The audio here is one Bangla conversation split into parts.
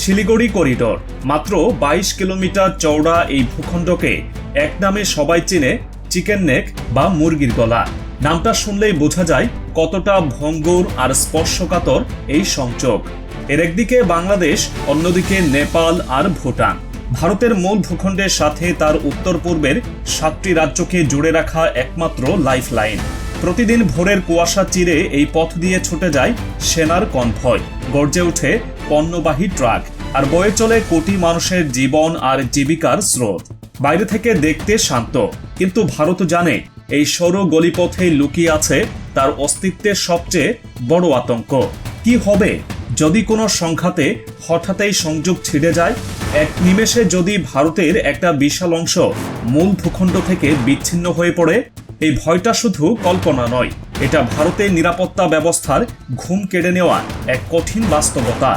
শিলিগুড়ি করিডর। মাত্র বাইশ কিলোমিটার চওড়া এই ভূখণ্ডকে এক নামে সবাই চেনে চিকেন নেক বা মুরগির গলা। নামটা শুনলেই বোঝা যায় কতটা ভঙ্গুর আর স্পর্শকাতর এই সংযোগ। এর একদিকে বাংলাদেশ, অন্যদিকে নেপাল আর ভুটান। ভারতের মূল ভূখণ্ডের সাথে তার উত্তর পূর্বের সাতটি রাজ্যকে জুড়ে রাখা একমাত্র লাইফ লাইন প্রতিদিন ভোরের কুয়াশা চিরে এই পথ দিয়ে ছুটে যায় সেনার কনভয়। গর্জে ওঠে পণ্যবাহী ট্রাক আর বয়ে চলে কোটি মানুষের জীবন আর জীবিকার স্রোত। বাইরে থেকে দেখতে শান্ত, কিন্তু ভারত জানে এই সরু গলিপথে লুকিয়ে আছে তার অস্তিত্বের সবচেয়ে বড় আতঙ্ক। কি হবে যদি কোনো সংঘাতে হঠাৎই সংযোগ ছিঁড়ে যায়? এক নিমেষে যদি ভারতের একটা বিশাল অংশ মূল ভূখণ্ড থেকে বিচ্ছিন্ন হয়ে পড়ে, এই ভয়টা শুধু কল্পনা নয়, এটা ভারতের নিরাপত্তা ব্যবস্থার ঘুম কেড়ে নেওয়া এক কঠিন বাস্তবতা।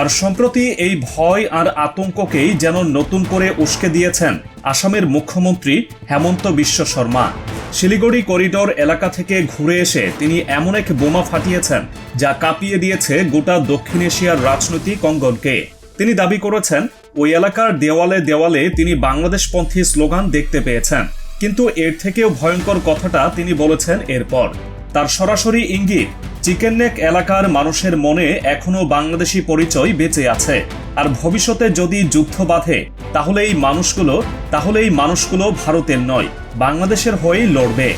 আর সম্প্রতি এই ভয় আর আতঙ্ককেই যেন নতুন করে উস্কে দিয়েছেন আসামের মুখ্যমন্ত্রী হেমন্ত বিশ্ব শর্মা। শিলিগুড়ি করিডোর এলাকা থেকে ঘুরে এসে তিনি এমন এক বোমা ফাটিয়েছেন যা কাঁপিয়ে দিয়েছে গোটা দক্ষিণ এশিয়ার রাজনৈতিক অঙ্গনকে। তিনি দাবি করেছেন, ওই এলাকার দেওয়ালে দেওয়ালে তিনি বাংলাদেশপন্থী স্লোগান দেখতে পেয়েছেন। কিন্তু এর থেকেও ভয়ঙ্কর কথাটা তিনি বলেছেন এরপর। তার সরাসরি ইঙ্গিত, চিকেন নেক এলাকার মানুষের মনে এখনও বাংলাদেশি পরিচয় বেঁচে আছে। আর ভবিষ্যতে যদি যুদ্ধ বাঁধে তাহলে এই মানুষগুলো তাহলে এই মানুষগুলো ভারতের নয়, বাংলাদেশের হয়েই লড়বে।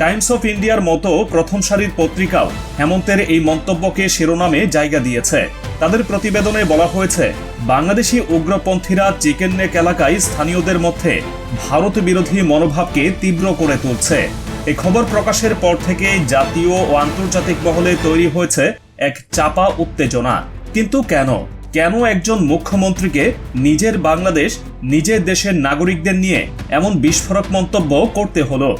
টাইমস অফ ইন্ডিয়ার মতো প্রথম সারির পত্রিকাও হেমন্তের এই মন্তব্যকে শিরোনামে জায়গা দিয়েছে। তাদের প্রতিবেদনে বলা হয়েছে, বাংলাদেশি উগ্রপন্থীরা চিকেন নেক এলাকায় স্থানীয়দের মধ্যে ভারত বিরোধী মনোভাবকে তীব্র করে তুলছে। এই খবর প্রকাশের পর থেকে জাতীয় ও আন্তর্জাতিক মহলে তৈরি হয়েছে এক চাপা উত্তেজনা। কিন্তু কেন? কেন একজন মুখ্যমন্ত্রীকে নিজের বাংলাদেশ, নিজের দেশের নাগরিকদের নিয়ে এমন বিস্ফোরক মন্তব্য করতে হলো?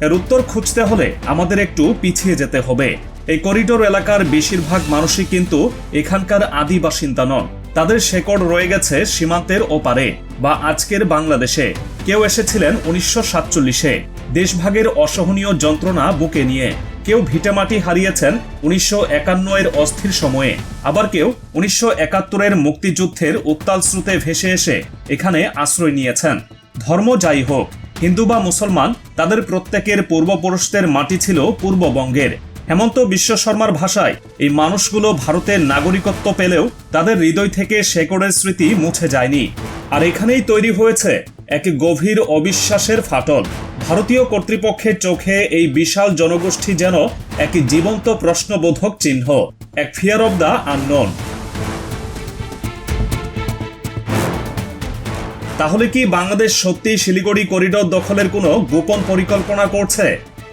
এর উত্তর খুঁজতে হলে আমাদের একটু পিছিয়ে যেতে হবে। এই করিডোর এলাকার বেশিরভাগ মানুষই কিন্তু এখানকার আদি বাসিন্দা নন। তাদের শেকড় রয়ে গেছে সীমান্তের ওপারে বা আজকের বাংলাদেশে। কেউ এসেছিলেন উনিশশো সাতচল্লিশে। দেশভাগের অসহনীয় যন্ত্রণা বুকে নিয়ে। কেউ ভিটামাটি হারিয়েছেন উনিশশো একান্ন এর অস্থির সময়ে। আবার কেউ উনিশশো একাত্তরের মুক্তিযুদ্ধের উত্তাল স্রোতে ভেসে এসে এখানে আশ্রয় নিয়েছেন। ধর্ম যাই হোক, হিন্দু বা মুসলমান, তাদের প্রত্যেকের পূর্বপুরুষদের মাটি ছিল পূর্ববঙ্গের। হেমন্ত বিশ্ব শর্মার ভাষায়, এই মানুষগুলো ভারতের নাগরিকত্ব পেলেও তাদের হৃদয় থেকে শেকড়ের স্মৃতি মুছে যায়নি। আর এখানেই তৈরি হয়েছে এক গভীর অবিশ্বাসের ফাটল। ভারতীয় কর্তৃপক্ষের চোখে এই বিশাল জনগোষ্ঠী যেন এক জীবন্ত প্রশ্নবোধক চিহ্ন, এক ফিয়ার অব দ্য আননোন তাহলে কি বাংলাদেশ সত্যি শিলিগুড়ি করিডোর দখলের কোনো গোপন পরিকল্পনা করছে?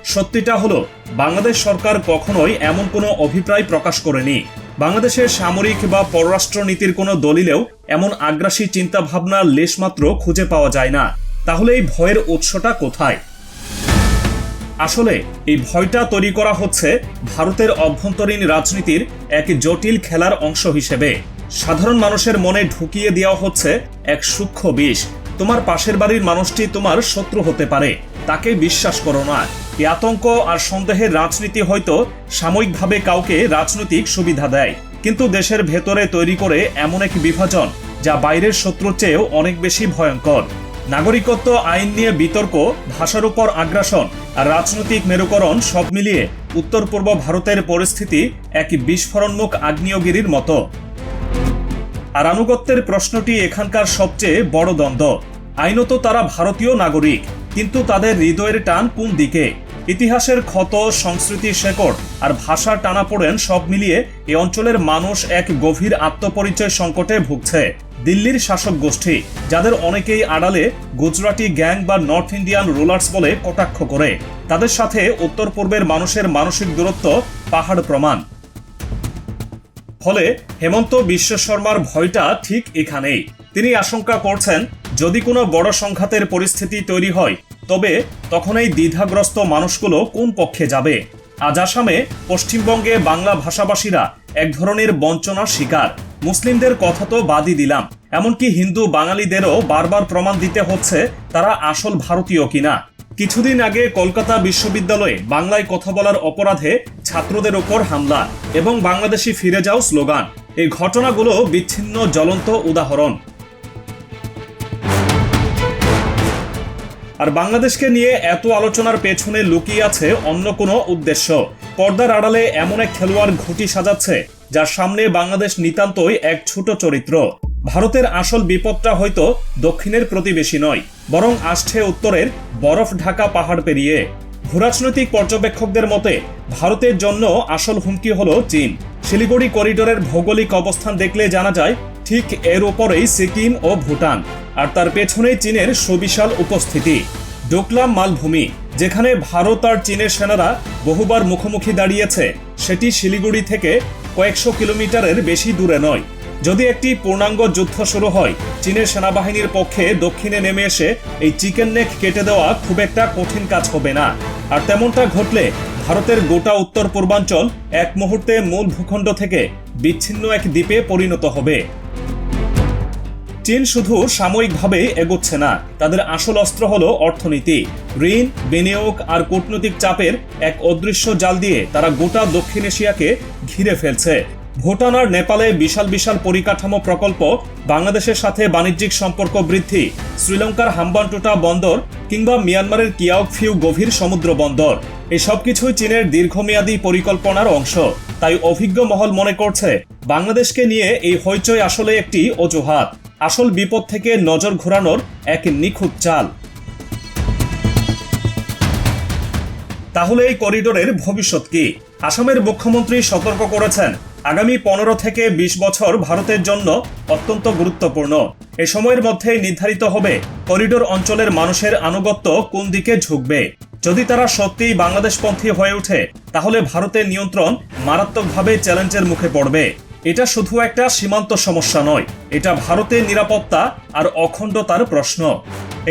সত্যিটা হলো, বাংলাদেশ সরকার কখনোই এমন কোনো অভিপ্রায় প্রকাশ করেনি। বাংলাদেশের সামরিক বা পররাষ্ট্র নীতির কোনো দলিলেও এমন আগ্রাসী চিন্তা ভাবনা লেশমাত্র খুঁজে পাওয়া যায় না। তাহলে এই ভয়ের উৎসটা কোথায়? আসলে এই ভয়টা তৈরি করা হচ্ছে ভারতের অভ্যন্তরীণ রাজনীতির এক জটিল খেলার অংশ হিসেবে। সাধারণ মানুষের মনে ঢুকিয়ে দেওয়া হচ্ছে এক সূক্ষ্ম বিষ। তোমার পাশের বাড়ির মানুষটি তোমার শত্রু হতে পারে, তাকে বিশ্বাস করো না। এই আতঙ্ক আর সন্দেহের রাজনীতি হয়তো সাময়িকভাবে কাউকে রাজনৈতিক সুবিধা দেয়। কিন্তু দেশের ভেতরে তৈরি করে এমন এক বিভাজন যা বাইরের শত্রুর চেয়েও অনেক বেশি ভয়ঙ্কর। নাগরিকত্ব আইন নিয়ে বিতর্ক, ভাষার উপর আগ্রাসন আর রাজনৈতিক মেরুকরণ সব মিলিয়ে উত্তর পূর্ব ভারতের পরিস্থিতি এক বিস্ফোরণমুখ আগ্নেয়গিরির মতো। আর আনুগত্যের প্রশ্নটি এখানকার সবচেয়ে বড় দ্বন্দ্ব। আইনত তারা ভারতীয় নাগরিক, কিন্তু তাদের হৃদয়ের টান কোন দিকে? ইতিহাসের ক্ষত সংস্কৃতির শেকড় আর ভাষার টানাপোড়েন সব মিলিয়ে এই অঞ্চলের মানুষ এক গভীর আত্মপরিচয় সংকটে ভুগছে। দিল্লির শাসক গোষ্ঠী, যাদের অনেকেই আড়ালে গুজরাটি গ্যাং বা নর্থ ইন্ডিয়ান রুলার্স বলে কটাক্ষ করে। তাদের সাথে উত্তর পূর্বের মানুষের মানসিক দূরত্ব, পাহাড় প্রমাণ। ফলে হেমন্ত বিশ্ব শর্মার ভয়টা ঠিক এখানেই। তিনি আশঙ্কা করছেন, যদি কোনো বড় সংঘাতের পরিস্থিতি তৈরি হয় তবে তখন এই দ্বিধাগ্রস্ত মানুষগুলো কোন পক্ষে যাবে? আজ আসামে পশ্চিমবঙ্গে বাংলা ভাষাভাষীরা এক ধরনের বঞ্চনার শিকার। মুসলিমদের কথা তো বাদই দিলাম। এমনকি হিন্দু বাঙালিদেরও বারবার প্রমাণ দিতে হচ্ছে তারা আসল ভারতীয় কিনা। কিছুদিন আগে কলকাতা বিশ্ববিদ্যালয়ে বাংলায় কথা বলার অপরাধে ছাত্রদের ওপর হামলা এবং বাংলাদেশি ফিরে যাও স্লোগান। এই ঘটনাগুলো বিচ্ছিন্ন জ্বলন্ত উদাহরণ। আর বাংলাদেশকে নিয়ে এত আলোচনার পেছনে লুকিয়ে আছে অন্য কোনো উদ্দেশ্য। পর্দার আড়ালে এমন এক খেলোয়াড় ঘুটি সাজাচ্ছে, যার সামনে বাংলাদেশ নিতান্তই এক ছোট চরিত্র। ভারতের আসল বিপদটা হয়তো দক্ষিণের প্রতিবেশী নয়, বরং আসছে উত্তরের বরফ ঢাকা পাহাড় পেরিয়ে। ভূরাজনৈতিক পর্যবেক্ষকদের মতে, ভারতের জন্য আসল হুমকি হল চীন। শিলিগুড়ি করিডোরের ভৌগোলিক অবস্থান দেখলে জানা যায় ঠিক এর ওপরেই সিকিম ও ভুটান, আর তার পেছনেই চীনের সুবিশাল উপস্থিতি। ডোকলাম মালভূমি, যেখানে ভারত আর চীনের সেনারা বহুবার মুখোমুখি দাঁড়িয়েছে, সেটি শিলিগুড়ি থেকে কয়েকশো কিলোমিটারের বেশি দূরে নয়। যদি একটি পূর্ণাঙ্গ যুদ্ধ শুরু হয়, চীনের সেনাবাহিনীর পক্ষে দক্ষিণে নেমে এসে এই চিকেন নেক কেটে দেওয়া খুব একটা কঠিন কাজ হবে না। আর তেমনটা ঘটলে ভারতের গোটা উত্তর পূর্বাঞ্চল এক মুহূর্তে মূল ভূখণ্ড থেকে বিচ্ছিন্ন এক দ্বীপে পরিণত হবে। চীন শুধু সাময়িকভাবে এগোচ্ছে না, তাদের আসল অস্ত্র হলো অর্থনীতি। ঋণ, বিনিয়োগ আর কূটনৈতিক চাপের এক অদৃশ্য জাল দিয়ে তারা গোটা দক্ষিণ এশিয়াকে ঘিরে ফেলছে। ভুটান আর নেপালে বিশাল বিশাল পরিকাঠামো প্রকল্প, বাংলাদেশের সাথে বাণিজ্যিক সম্পর্ক বৃদ্ধি, শ্রীলঙ্কার হাম্বানটোটা বন্দর কিংবা মিয়ানমারের কিয়াওক ফিউ গভীর সমুদ্র বন্দর। এই সবকিছুই চীনের দীর্ঘমেয়াদী পরিকল্পনার অংশ। তাই অভিজ্ঞ মহল মনে করছে, বাংলাদেশকে নিয়ে এই হইচই আসলে একটি অজুহাত। আসল বিপদ থেকে নজর ঘোরানোর এক নিখুঁত চাল। তাহলে এই করিডোরের ভবিষ্যৎ কি? আসামের মুখ্যমন্ত্রী সতর্ক করেছেন, আগামী পনেরো থেকে ২০ বছর ভারতের জন্য অত্যন্ত গুরুত্বপূর্ণ। এ সময়ের মধ্যেই নির্ধারিত হবে করিডোর অঞ্চলের মানুষের আনুগত্য কোন দিকে ঝুঁকবে। যদি তারা সত্যিই বাংলাদেশপন্থী হয়ে ওঠে, তাহলে ভারতের নিয়ন্ত্রণ মারাত্মকভাবে চ্যালেঞ্জের মুখে পড়বে। এটা শুধু একটা সীমান্ত সমস্যা নয়, এটা ভারতের নিরাপত্তা আর অখণ্ডতার প্রশ্ন।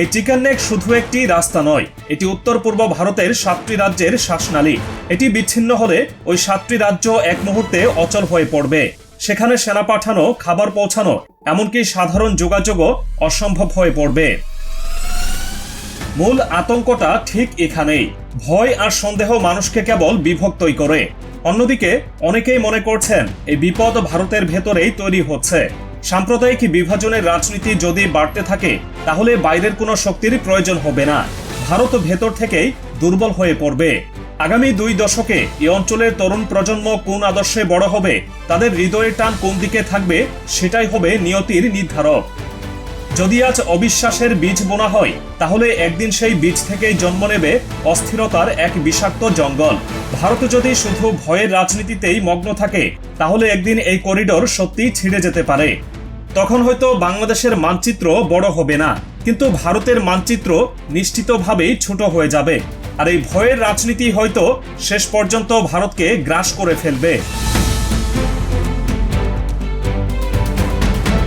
এই চিকেন নেক শুধু একটি রাস্তা নয়, এটি উত্তর পূর্ব ভারতের সাতটি রাজ্যের শ্বাসনালী। এটি বিচ্ছিন্ন হলে ওই সাতটি রাজ্য এক মুহূর্তে অচল হয়ে পড়বে। সেখানে সেনা পাঠানো, খাবার পৌঁছানো, এমনকি সাধারণ যোগাযোগও অসম্ভব হয়ে পড়বে। মূল আতঙ্কটা ঠিক এখানেই। ভয় আর সন্দেহ মানুষকে কেবল বিভক্তই করে। অন্যদিকে অনেকেই মনে করছেন এই বিপদ ভারতের ভেতরেই তৈরি হচ্ছে। সাম্প্রদায়িক বিভাজনের রাজনীতি যদি বাড়তে থাকে, তাহলে বাইরের কোনো শক্তির প্রয়োজন হবে না। ভারত ভেতর থেকেই দুর্বল হয়ে পড়বে। আগামী দুই দশকে এই অঞ্চলের তরুণ প্রজন্ম কোন আদর্শে বড় হবে, তাদের হৃদয়ের টান কোন দিকে থাকবে, সেটাই হবে নিয়তির নির্ধারক। যদি আজ অবিশ্বাসের বীজ বোনা হয়, তাহলে একদিন সেই বীজ থেকেই জন্ম নেবে অস্থিরতার এক বিষাক্ত জঙ্গল। ভারত যদি শুধু ভয়ের রাজনীতিতেই মগ্ন থাকে, তাহলে একদিন এই করিডোর সত্যি ছিঁড়ে যেতে পারে। তখন হয়তো বাংলাদেশের মানচিত্র বড় হবে না, কিন্তু ভারতের মানচিত্র নিশ্চিতভাবেই ছোট হয়ে যাবে। আর এই ভয়ের রাজনীতি হয়তো শেষ পর্যন্ত ভারতকে গ্রাস করে ফেলবে।